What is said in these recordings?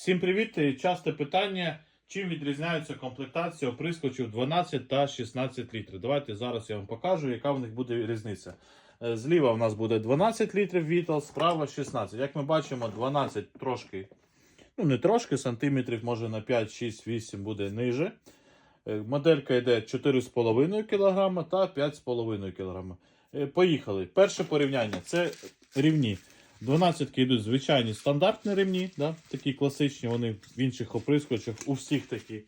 Всім привіт! Часте питання, чим відрізняються комплектації оприскувачів 12 та 16 літрів. Давайте зараз я вам покажу, яка в них буде різниця. Е, Зліва в нас буде 12 літрів Vital, справа 16. Як ми бачимо, 12 трошки, ну не трошки, сантиметрів, може на 5, 6, 8 буде ниже. Е, Моделька йде 4,5 кг та 5,5 кг. Е, Поїхали. Перше порівняння це рівні. 12 йдуть звичайні стандартні ремні, да? такі класичні, вони в інших оприскувачах, у всіх такі.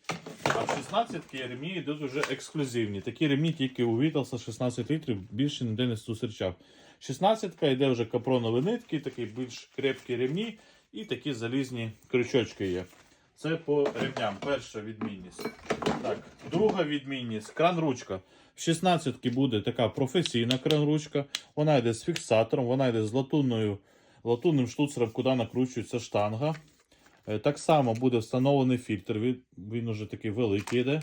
А в 16 ремні йдуть вже ексклюзивні. Такі ремні тільки у Віталса 16 літрів більше ніде не зустрічав. 16-ка йде вже капронові нитки, такі більш крепкі ремні і такі залізні крючочки є. Це по ремням. Перша відмінність. Так, друга відмінність кран-ручка. В 16 буде така професійна кран-ручка. Вона йде з фіксатором, вона йде з латунною, латунним штуцером, куди накручується штанга. Е, Так само буде встановлений фільтр, він, уже такий великий йде.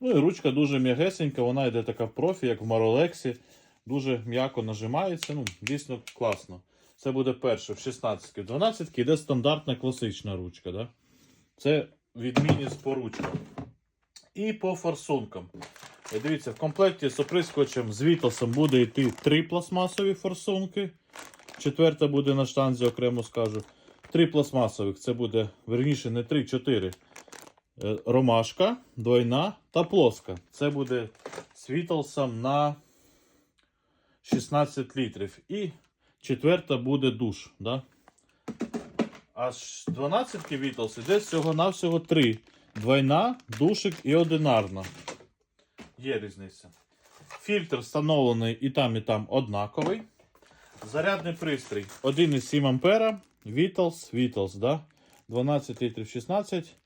Ну і ручка дуже м'ягесенька, вона йде така профі, як в Маролексі. Дуже м'яко нажимається. Ну, дійсно класно. Це буде перше в 16 В 12 йде стандартна класична ручка. Да? Це відмінність по ручкам. І по форсункам. Е, Дивіться, в комплекті з оприскувачем з Вітасом буде йти три пластмасові форсунки. Четверта буде на штанзі, окремо скажу. Три пластмасових. Це буде, верніше, не три, чотири. Е, Ромашка, двойна та плоска. Це буде з Віталсом на 16 літрів. І четверта буде душ. Да? А з 12 Віталс іде всього-навсього 3. Двойна, душик і одинарна. Є різниця. Фільтр встановлений і там, і там однаковий. Зарядний пристрій 1,7 ампера. Vitals, Vitals, да? 12 літрів 16,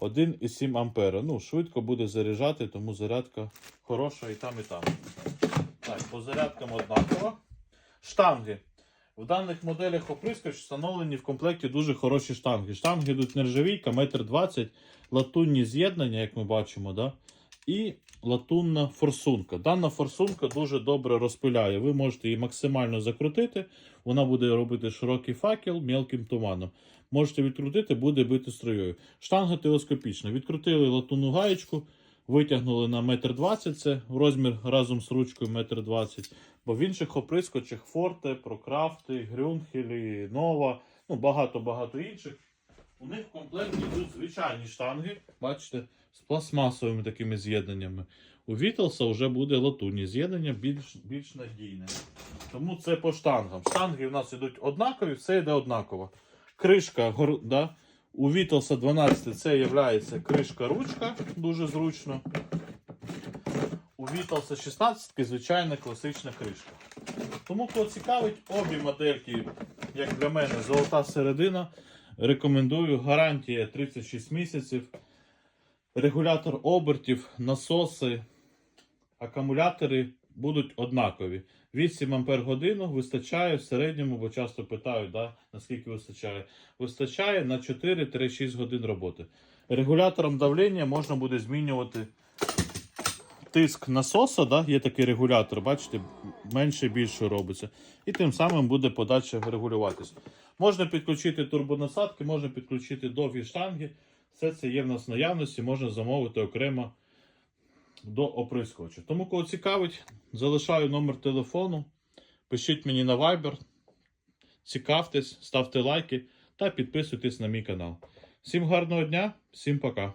1,7 ампера. Ну, швидко буде заряджати, тому зарядка хороша і там, і там. Так, по зарядкам однаково. Штанги. В даних моделях оприскач встановлені в комплекті дуже хороші штанги. Штанги йдуть нержавійка, 1,20 м, латунні з'єднання, як ми бачимо, да? І латунна форсунка. Дана форсунка дуже добре розпиляє. Ви можете її максимально закрутити, вона буде робити широкий факел мелким туманом. Можете відкрутити, буде бити струєю. Штанга телескопічна. Відкрутили латунну гаєчку, витягнули на 1,20 м, це розмір разом з ручкою 1,20 м. Бо в інших оприскочах Форте, Прокрафти, Грюнхелі, Нова, ну багато-багато інших. У них в комплекті йдуть звичайні штанги, бачите, з пластмасовими такими з'єднаннями. У Віталса вже буде латунні з'єднання більш, більш надійне. Тому це по штангам. Штанги в нас йдуть однакові, все йде однаково. Кришка да? у Віталса 12 це є кришка-ручка, дуже зручно. У Віталса 16 звичайна класична кришка. Тому, кого цікавить, обі модельки, як для мене, золота середина. Рекомендую. Гарантія 36 місяців. Регулятор обертів, насоси, акумулятори будуть однакові. 8 Ампер годину вистачає в середньому, бо часто питають, да, наскільки вистачає. Вистачає на 4-6 годин роботи. Регулятором давлення можна буде змінювати тиск насоса, да, є такий регулятор, бачите, менше і більше робиться. І тим самим буде подача регулюватися. Можна підключити турбонасадки, можна підключити довгі штанги. Все це є в нас наявності, можна замовити окремо до оприскувача. Тому, кого цікавить, залишаю номер телефону. Пишіть мені на Viber, цікавтесь, ставте лайки та підписуйтесь на мій канал. Всім гарного дня, всім пока.